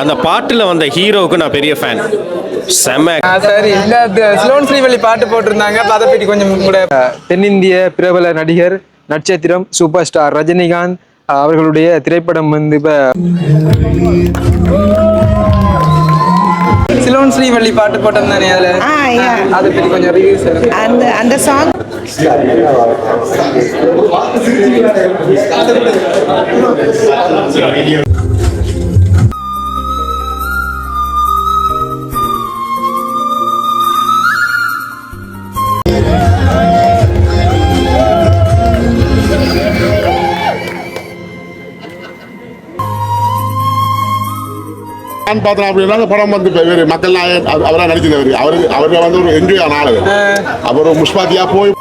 அந்த பாட்டில் வந்த ஹீரோவுக்கு நான் பெரிய ஃபேன் செம்ம சரி. த- ஸ்லோன் ஸ்ரீவள்ளி பாட்டு போட்டிருந்தாங்க. அப்ப அதை பற்றி கொஞ்சம் கூட தென்னிந்திய பிரபல நடிகர் நட்சத்திரம் சூப்பர் ஸ்டார் ரஜினிகாந்த் அவர்களுடைய திரைப்படம் வந்து இப்ப சிலோன் ஸ்ரீவள்ளி பாட்டு போட்டிருந்தானே அதுல. அதை பற்றி கொஞ்சம் ரிவ்யூஸ் அந்த அந்த சாங் நான் பார்த்தேன் அப்படின்னா அந்த படம் வந்து மக்கள் நாயகன் அவ- அவரா நடிச்சிருந்தவர் அவரு அவருக்கு வந்து ஒரு என்ஜாய் ஆன ஆளு. அவர் முஷ்பாத்தியா போய்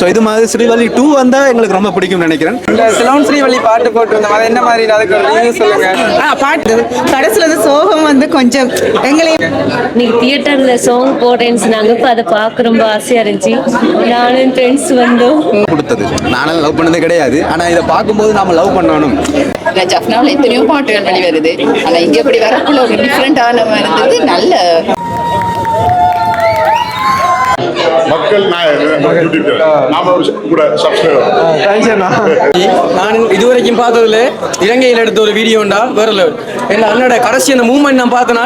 ஸோ இது மாதிரி ஸ்ரீவள்ளி டூ வந்தால் எங்களுக்கு ரொம்ப பிடிக்கும்னு நினைக்கிறேன். இந்த சிலோன் ஸ்ரீவள்ளி பாட்டு போட்டிருந்தோம் அது என்ன மாதிரி அதுக்கு ரிவ்யூ சொல்லுங்க. ஆ பாட்டு. கடைசியில் வந்து சோகம் வந்து கொஞ்சம் எங்களையும் இன்னைக்கு தியேட்டர்ல சாங் போடுறேன்னு சொன்னாங்க. இப்போ அதை பார்க்க ரொம்ப ஆசையா இருந்துச்சு. நானும் ஃப்ரெண்ட்ஸ் வந்தோம். கொடுத்தது. நானும் லவ் பண்ணதே கிடையாது. ஆனால் இதை பார்க்கும்போது நாம லவ் பண்ணணும். ஜஃப்னாவில் எத்தனையோ பாட்டுகள் வெளி வருது ஆனால் இங்கே இப்படி வரக்குள்ள ஒரு டிஃப்ரெண்டான இருந்தது. நல்ல மக்கள் நான் இதுவரைக்கும் பார்த்ததுல இலங்கையில் எடுத்த ஒரு வீடியோண்டா வேற level. என்ன அண்ணோட கடைசி அந்த மூமெண்ட் நான் பார்த்தனா?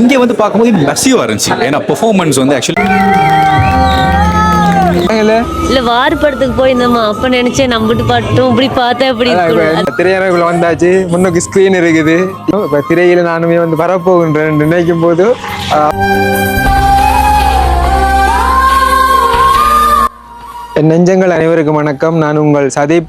இங்கே வந்து பார்க்கும்போது மெஸ்ஸிவாக இருந்துச்சு. ஏன்னா பெர்ஃபார்மன்ஸ் வந்து ஆக்சுவலி இல்ல. வார் படத்துக்கு போயிருந்தோமா? அப்ப நினைச்சேன் நம்பிட்டு பாட்டும் இப்படி பார்த்தா இப்படி திரையரங்குல வந்தாச்சு. முன்னுக்கு ஸ்கிரீன் இருக்குது. இப்ப திரையில நானுமே வந்து வரப்போகின்றேன் நினைக்கும் போது நெஞ்சங்கள் அனைவருக்கும் வணக்கம். நான் உங்கள் சதீப்.